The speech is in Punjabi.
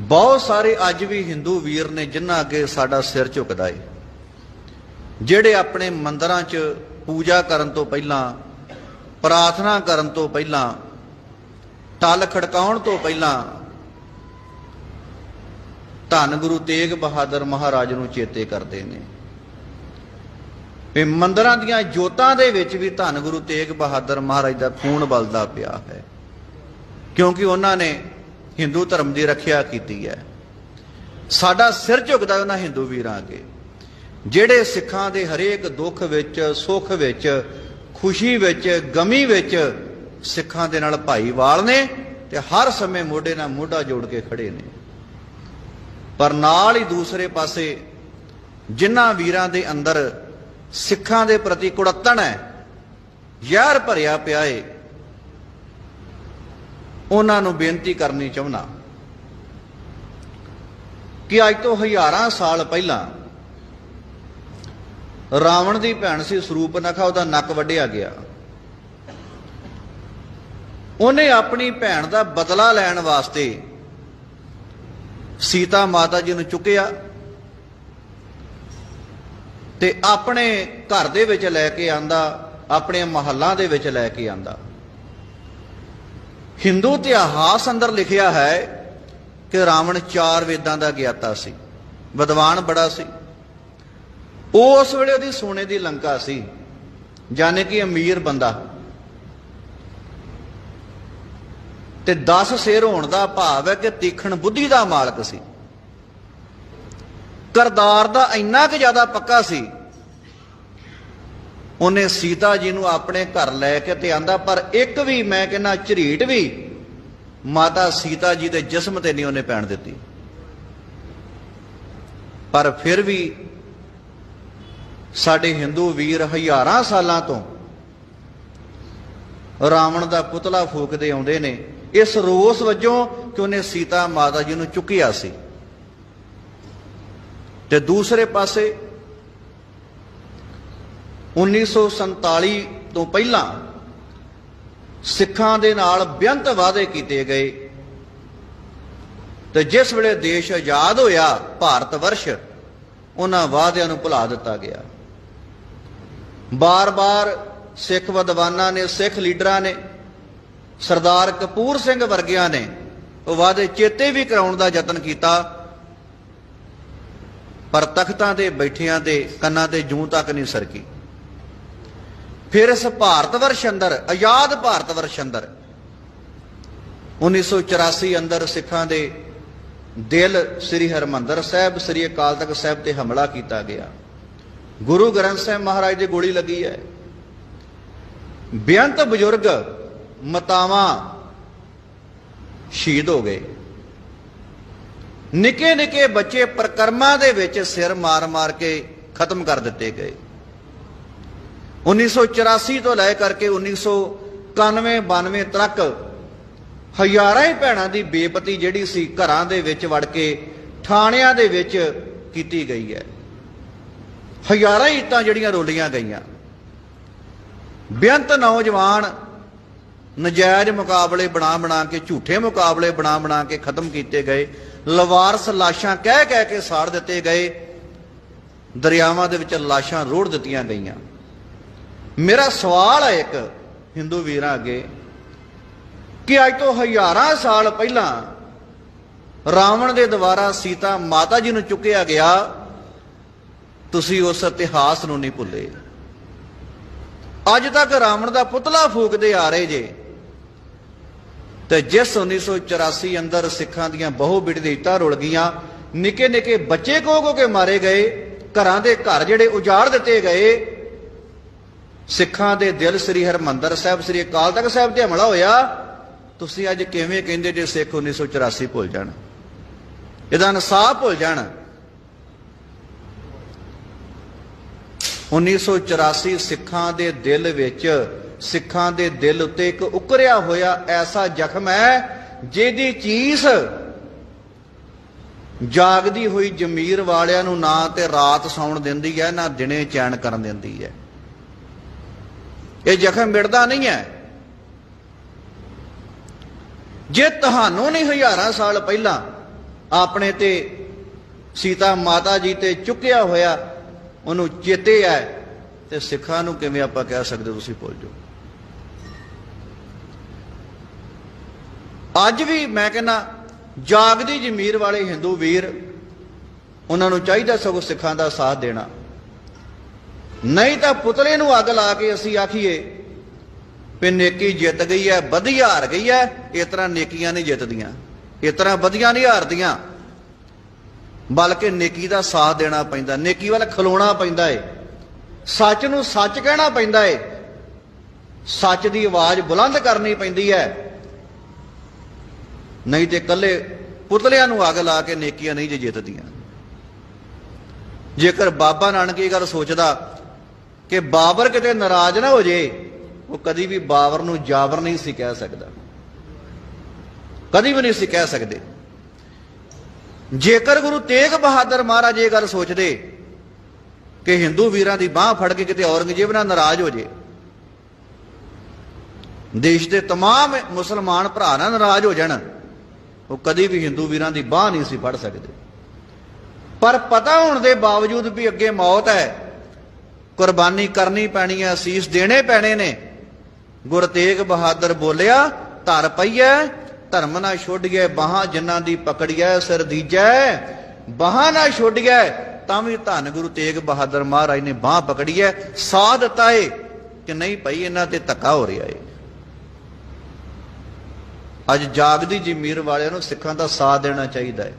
ਬਹੁਤ ਸਾਰੇ ਅੱਜ ਵੀ ਹਿੰਦੂ ਵੀਰ ਨੇ ਜਿਨ੍ਹਾਂ ਅੱਗੇ ਸਾਡਾ ਸਿਰ ਝੁਕਦਾ ਏ, ਜਿਹੜੇ ਆਪਣੇ ਮੰਦਰਾਂ 'ਚ ਪੂਜਾ ਕਰਨ ਤੋਂ ਪਹਿਲਾਂ, ਪ੍ਰਾਰਥਨਾ ਕਰਨ ਤੋਂ ਪਹਿਲਾਂ, ਟਲ ਖੜਕਾਉਣ ਤੋਂ ਪਹਿਲਾਂ ਧੰਨ ਗੁਰੂ ਤੇਗ ਬਹਾਦਰ ਮਹਾਰਾਜ ਨੂੰ ਚੇਤੇ ਕਰਦੇ ਨੇ। ਇਹ ਮੰਦਰਾਂ ਦੀਆਂ ਜੋਤਾਂ ਦੇ ਵਿੱਚ ਵੀ ਧੰਨ ਗੁਰੂ ਤੇਗ ਬਹਾਦਰ ਮਹਾਰਾਜ ਦਾ ਖੂਨ ਬਲਦਾ ਪਿਆ ਹੈ, ਕਿਉਂਕਿ ਉਹਨਾਂ ਨੇ ਹਿੰਦੂ ਧਰਮ ਦੀ ਰੱਖਿਆ ਕੀਤੀ ਹੈ। ਸਾਡਾ ਸਿਰ ਝੁਕਦਾ ਉਹਨਾਂ ਹਿੰਦੂ ਵੀਰਾਂ ਅੱਗੇ। ਜਿਹੜੇ ਸਿੱਖਾਂ ਦੇ ਹਰੇਕ ਦੁੱਖ ਵਿੱਚ, ਸੁੱਖ ਵਿੱਚ, ਖੁਸ਼ੀ ਵਿੱਚ, ਗਮੀ ਵਿੱਚ ਸਿੱਖਾਂ ਦੇ ਨਾਲ ਭਾਈਵਾਲ ਨੇ ਤੇ ਹਰ ਸਮੇਂ ਮੋਢੇ ਨਾਲ ਮੋਢਾ ਜੋੜ ਕੇ ਖੜੇ ਨੇ। ਪਰ ਨਾਲ ਹੀ ਦੂਸਰੇ ਪਾਸੇ ਜਿਨ੍ਹਾਂ ਵੀਰਾਂ ਦੇ ਅੰਦਰ ਸਿੱਖਾਂ ਦੇ ਪ੍ਰਤੀ ਕੁੜੱਤਣ ਹੈ ਯਾਰ ਭਰਿਆ ਪਿਆ ਏ ਉਹਨਾਂ ਨੂੰ ਬੇਨਤੀ ਕਰਨੀ ਚਾਹੁੰਦਾ ਕਿ ਅੱਜ ਤੋਂ ਹਜ਼ਾਰਾਂ ਸਾਲ ਪਹਿਲਾਂ ਰਾਵਣ ਦੀ ਭੈਣ ਸੀ, ਸਰੂਪਨਖਾ, ਉਹਦਾ ਨੱਕ ਵੱਢਿਆ ਗਿਆ। ਉਹਨੇ ਆਪਣੀ ਭੈਣ ਦਾ ਬਦਲਾ ਲੈਣ ਵਾਸਤੇ ਸੀਤਾ ਮਾਤਾ ਜੀ ਨੂੰ ਚੁੱਕਿਆ ਤੇ ਆਪਣੇ ਘਰ ਦੇ ਵਿੱਚ ਲੈ ਕੇ ਆਂਦਾ, ਆਪਣੇ ਮਹੱਲਾਂ ਦੇ ਵਿੱਚ ਲੈ ਕੇ ਆਂਦਾ। ਹਿੰਦੂ ਇਤਿਹਾਸ ਅੰਦਰ ਲਿਖਿਆ ਹੈ ਕਿ ਰਾਵਣ ਚਾਰ ਵੇਦਾਂ ਦਾ ਗਿਆਤਾ ਸੀ, ਵਿਦਵਾਨ ਬੜਾ ਸੀ। ਉਸ ਵੇਲੇ ਉਹਦੀ ਸੋਨੇ ਦੀ ਲੰਕਾ ਸੀ, ਜਾਣੇ ਕਿ ਅਮੀਰ ਬੰਦਾ। ਤੇ 10 ਸਿਰ ਹੋਣ ਦਾ ਭਾਵ ਹੈ ਕਿ ਤੀਖਣ ਬੁੱਧੀ ਦਾ ਮਾਲਕ ਸੀ। ਕਰਦਾਰ ਦਾ ਇੰਨਾ ਕਿ ਜ਼ਿਆਦਾ ਪੱਕਾ ਸੀ ਉਹਨੇ ਸੀਤਾ ਜੀ ਨੂੰ ਆਪਣੇ ਘਰ ਲੈ ਕੇ ਤੇ ਆਂਦਾ, ਪਰ ਇੱਕ ਵੀ ਮੈਂ ਕਹਿੰਦਾ, ਝਰੀਟ ਵੀ ਮਾਤਾ ਸੀਤਾ ਜੀ ਦੇ ਜਿਸਮ ਤੇ ਨਹੀਂ ਉਹਨੇ ਪੈਣ ਦਿੱਤੀ। ਪਰ ਫਿਰ ਵੀ ਸਾਡੇ ਹਿੰਦੂ ਵੀਰ ਹਜ਼ਾਰਾਂ ਸਾਲਾਂ ਤੋਂ ਰਾਵਣ ਦਾ ਪੁਤਲਾ ਫੂਕਦੇ ਆਉਂਦੇ ਨੇ। ਇਸ ਰੋਸ ਵਜੋਂ ਕਿ ਉਹਨੇ ਸੀਤਾ ਮਾਤਾ ਜੀ ਨੂੰ ਚੁੱਕਿਆ ਸੀ। ਤੇ ਦੂਸਰੇ ਪਾਸੇ 1947 ਤੋਂ ਪਹਿਲਾਂ ਸਿੱਖਾਂ ਦੇ ਨਾਲ ਬੇਅੰਤ ਵਾਅਦੇ ਕੀਤੇ ਗਏ। ਤੇ ਜਿਸ ਵੇਲੇ ਦੇਸ਼ ਆਜ਼ਾਦ ਹੋਇਆ, ਭਾਰਤ ਵਰਸ਼, ਉਹਨਾਂ ਵਾਅਦਿਆਂ ਨੂੰ ਭੁਲਾ ਦਿੱਤਾ ਗਿਆ। ਬਾਰ-ਬਾਰ ਸਿੱਖ ਵਿਦਵਾਨਾਂ ਨੇ, ਸਿੱਖ ਲੀਡਰਾਂ ਨੇ, ਸਰਦਾਰ ਕਪੂਰ ਸਿੰਘ ਵਰਗਿਆਂ ਨੇ ਉਹ ਵਾਅਦੇ ਚੇਤੇ ਵੀ ਕਰਾਉਣ ਦਾ ਯਤਨ ਕੀਤਾ। ਪਰ ਤਖਤਾਂ ਤੇ ਬੈਠਿਆਂ ਦੇ ਕੰਨਾਂ ਤੇ ਜੂੰ ਤੱਕ ਨਹੀਂ ਸਰਕੀ। ਫਿਰ ਇਸ ਭਾਰਤ ਵਰਸ਼ ਅੰਦਰ, ਆਜ਼ਾਦ ਭਾਰਤ ਵਰਸ਼ ਅੰਦਰ 1984 ਅੰਦਰ ਸਿੱਖਾਂ ਦੇ ਦਿਲ ਸ੍ਰੀ ਹਰਮੰਦਰ ਸਾਹਿਬ, ਸ੍ਰੀ ਅਕਾਲ ਤਖਤ ਸਾਹਿਬ ਤੇ ਹਮਲਾ ਕੀਤਾ ਗਿਆ। ਗੁਰੂ ਗ੍ਰੰਥ ਸਾਹਿਬ ਮਹਾਰਾਜ ਦੀ ਗੋਲੀ ਲੱਗੀ ਹੈ। ਬੇਅੰਤ ਬਜ਼ੁਰਗ ਮਤਾਵਾਂ ਸ਼ਹੀਦ ਹੋ ਗਏ। ਨਿੱਕੇ ਨਿੱਕੇ ਬੱਚੇ ਪ੍ਰਕਰਮਾਂ ਦੇ ਵਿੱਚ ਸਿਰ ਮਾਰ-ਮਾਰ ਕੇ ਖਤਮ ਕਰ ਦਿੱਤੇ ਗਏ। 1984 ਤੋਂ ਲੈ ਕਰਕੇ 1991 92 ਤੱਕ ਹਜ਼ਾਰਾਂ ਹੀ ਭੈਣਾਂ ਦੀ ਬੇਪਤੀ ਜਿਹੜੀ ਸੀ ਘਰਾਂ ਦੇ ਵਿੱਚ ਵੜ ਕੇ, ਥਾਣਿਆਂ ਦੇ ਵਿੱਚ ਕੀਤੀ ਗਈ ਹੈ। ਹਜ਼ਾਰਾਂ ਹੀ ਇੱਟਾਂ ਜਿਹੜੀਆਂ ਰੋਲੀਆਂ ਗਈਆਂ। ਬੇਅੰਤ ਨੌਜਵਾਨ ਨਜਾਇਜ਼ ਮੁਕਾਬਲੇ ਬਣਾ ਬਣਾ ਕੇ, ਝੂਠੇ ਮੁਕਾਬਲੇ ਬਣਾ ਬਣਾ ਕੇ ਖਤਮ ਕੀਤੇ ਗਏ। ਲਵਾਰਸ ਲਾਸ਼ਾਂ ਕਹਿ ਕਹਿ ਕੇ ਸਾੜ ਦਿੱਤੇ ਗਏ। ਦਰਿਆਵਾਂ ਦੇ ਵਿੱਚ ਲਾਸ਼ਾਂ ਰੋੜ ਦਿੱਤੀਆਂ ਗਈਆਂ। ਮੇਰਾ ਸਵਾਲ ਹੈ ਇੱਕ ਹਿੰਦੂ ਵੀਰਾਂ ਅੱਗੇ ਕਿ ਅੱਜ ਤੋਂ ਹਜ਼ਾਰਾਂ ਸਾਲ ਪਹਿਲਾਂ ਰਾਵਣ ਦੇ ਦੁਆਰਾ ਸੀਤਾ ਮਾਤਾ ਜੀ ਨੂੰ ਚੁੱਕਿਆ ਗਿਆ, ਤੁਸੀਂ ਉਸ ਇਤਿਹਾਸ ਨੂੰ ਨਹੀਂ ਭੁੱਲੇ। ਅੱਜ ਤੱਕ ਰਾਵਣ ਦਾ ਪੁਤਲਾ ਫੂਕਦੇ ਆ ਰਹੇ ਜੇ ਤੇ ਜਿਸ 1984 ਅੰਦਰ ਸਿੱਖਾਂ ਦੀਆਂ ਬਹੁ ਬਿਟ ਦੇ ਇੱਟਾਂ ਰੁਲ ਗਈਆਂ ਨਿੱਕੇ ਨਿੱਕੇ ਬੱਚੇ ਕੋ ਕੋ ਕੇ ਮਾਰੇ ਗਏ, ਘਰਾਂ ਦੇ ਘਰ ਜਿਹੜੇ ਉਜਾੜ ਦਿੱਤੇ ਗਏ ਸਿੱਖਾਂ ਦੇ ਦਿਲ ਸ੍ਰੀ ਹਰਮੰਦਰ ਸਾਹਿਬ, ਸ੍ਰੀ ਅਕਾਲ ਤਖਤ ਸਾਹਿਬ ਤੇ ਹਮਲਾ ਹੋਇਆ, ਤੁਸੀਂ ਅੱਜ ਕਿਵੇਂ ਕਹਿੰਦੇ ਜੇ ਸਿੱਖ 1984 ਭੁੱਲ ਜਾਣ? ਇਹਦਾ ਇਨਸਾਫ ਭੁੱਲ ਜਾਣ। 1984 ਸਿੱਖਾਂ ਦੇ ਦਿਲ ਵਿੱਚ, ਸਿੱਖਾਂ ਦੇ ਦਿਲ ਉੱਤੇ ਇੱਕ ਉਕਰਿਆ ਹੋਇਆ ਐਸਾ ਜ਼ਖਮ ਹੈ, ਜਿਹਦੀ ਚੀਸ ਜਾਗਦੀ ਹੋਈ ਜ਼ਮੀਰ ਵਾਲਿਆਂ ਨੂੰ ਨਾ ਤੇ ਰਾਤ ਸੌਣ ਦਿੰਦੀ ਹੈ, ਨਾ ਦਿਨੇ ਚੈਨ ਕਰਨ ਦਿੰਦੀ ਹੈ। ਇਹ ਜ਼ਖਮ ਮਿਟਦਾ ਨਹੀਂ ਹੈ। ਜੇ ਤੁਹਾਨੂੰ ਨਹੀਂ ਹਜ਼ਾਰਾਂ ਸਾਲ ਪਹਿਲਾਂ ਆਪਣੇ ਤੇ ਸੀਤਾ ਮਾਤਾ ਜੀ ਤੇ ਚੁੱਕਿਆ ਹੋਇਆ ਉਹਨੂੰ ਚੇਤੇ ਹੈ, ਤੇ ਸਿੱਖਾਂ ਨੂੰ ਕਿਵੇਂ ਆਪਾਂ ਕਹਿ ਸਕਦੇ ਤੁਸੀਂ ਭੁੱਲ ਜਾਓ। ਅੱਜ ਵੀ ਮੈਂ ਕਹਿੰਦਾ, ਜਾਗਦੀ ਜ਼ਮੀਰ ਵਾਲੇ ਹਿੰਦੂ ਵੀਰ, ਉਹਨਾਂ ਨੂੰ ਚਾਹੀਦਾ ਸਗੋਂ ਸਿੱਖਾਂ ਦਾ ਸਾਥ ਦੇਣਾ। ਨਹੀਂ ਤਾਂ ਪੁਤਲੇ ਨੂੰ ਅੱਗ ਲਾ ਕੇ ਅਸੀਂ ਆਖੀਏ, ਵੀ ਨੇਕੀ ਜਿੱਤ ਗਈ ਹੈ, ਵਧੀਆ ਹਾਰ ਗਈ ਹੈ, ਇਸ ਤਰ੍ਹਾਂ ਨੇਕੀਆਂ ਨਹੀਂ ਜਿੱਤਦੀਆਂ। ਇਸ ਤਰ੍ਹਾਂ ਵਧੀਆ ਨਹੀਂ ਹਾਰਦੀਆਂ। ਬਲਕਿ ਨੇਕੀ ਦਾ ਸਾਥ ਦੇਣਾ ਪੈਂਦਾ, ਨੇਕੀ ਵੱਲ ਖਲੋਣਾ ਪੈਂਦਾ ਏ। ਸੱਚ ਨੂੰ ਸੱਚ ਕਹਿਣਾ ਪੈਂਦਾ ਏ। ਸੱਚ ਦੀ ਆਵਾਜ਼ ਬੁਲੰਦ ਕਰਨੀ ਪੈਂਦੀ ਹੈ। ਨਹੀਂ ਤੇ ਇਕੱਲੇ ਪੁਤਲਿਆਂ ਨੂੰ ਅੱਗ ਲਾ ਕੇ ਨੇਕੀਆਂ ਨਹੀਂ ਜੇ ਜਿੱਤਦੀਆਂ। ਜੇਕਰ ਬਾਬਾ ਨਾਨਕ ਇਹ ਗੱਲ ਸੋਚਦਾ ਕਿ ਬਾਬਰ ਕਿਤੇ ਨਾਰਾਜ਼ ਨਾ ਹੋ ਜੇ ਉਹ ਕਦੀ ਵੀ ਬਾਬਰ ਨੂੰ ਜਾਬਰ ਨਹੀਂ ਸੀ ਕਹਿ ਸਕਦਾ ਕਦੀ ਵੀ ਨਹੀਂ ਸੀ ਕਹਿ ਸਕਦੇ ਜੇਕਰ ਗੁਰੂ ਤੇਗ ਬਹਾਦਰ ਮਹਾਰਾਜ ਇਹ ਗੱਲ ਸੋਚਦੇ ਕਿ ਹਿੰਦੂ ਵੀਰਾਂ ਦੀ ਬਾਹ ਫੜ ਕੇ ਕਿਤੇ ਔਰੰਗਜ਼ੇਬ ਨਾਲ ਨਾਰਾਜ਼ ਹੋ ਜੇ ਦੇਸ਼ ਦੇ तमाम ਮੁਸਲਮਾਨ ਭਰਾ ਨਾਲ ਨਾਰਾਜ਼ ਹੋ ਜਾਣ ਉਹ ਕਦੀ ਵੀ ਹਿੰਦੂ ਵੀਰਾਂ ਦੀ ਬਾਹ ਨਹੀਂ ਸੀ ਫੜ ਸਕਦੇ ਪਰ ਪਤਾ ਹੋਣ ਦੇ ਬਾਵਜੂਦ ਵੀ ਅੱਗੇ ਮੌਤ ਹੈ ਕੁਰਬਾਨੀ ਕਰਨੀ ਪੈਣੀ ਹੈ, ਅਸੀਸ ਦੇਣੇ ਪੈਣੇ ਨੇ। ਗੁਰ ਤੇਗ ਬਹਾਦਰ ਬੋਲਿਆ, ਧਰ ਪਈਐ, ਧਰਮ ਨਾ ਛੋਡੀਐ, ਬਾਹਾਂ ਜਿਨ੍ਹਾਂ ਦੀ ਪਕੜੀਐ, ਸਿਰ ਦੀਜੈ। ਬਾਹਾਂ ਨਾ ਛੋਡੀਐ, ਤਾਂ ਵੀ ਧੰਨ ਗੁਰੂ ਤੇਗ ਬਹਾਦਰ ਮਹਾਰਾਜ ਨੇ ਬਾਹ ਪਕੜੀਐ। ਸਾਹ ਦਿੱਤਾ ਏ ਕਿ ਨਹੀਂ ਭਈ, ਇਹਨਾਂ ਤੇ ਧੱਕਾ ਹੋ ਰਿਹਾ ਏ। ਅੱਜ ਜਾਗਦੀ ਜ਼ਮੀਰ ਵਾਲਿਆਂ ਨੂੰ ਸਿੱਖਾਂ ਦਾ ਸਾਥ ਦੇਣਾ ਚਾਹੀਦਾ ਹੈ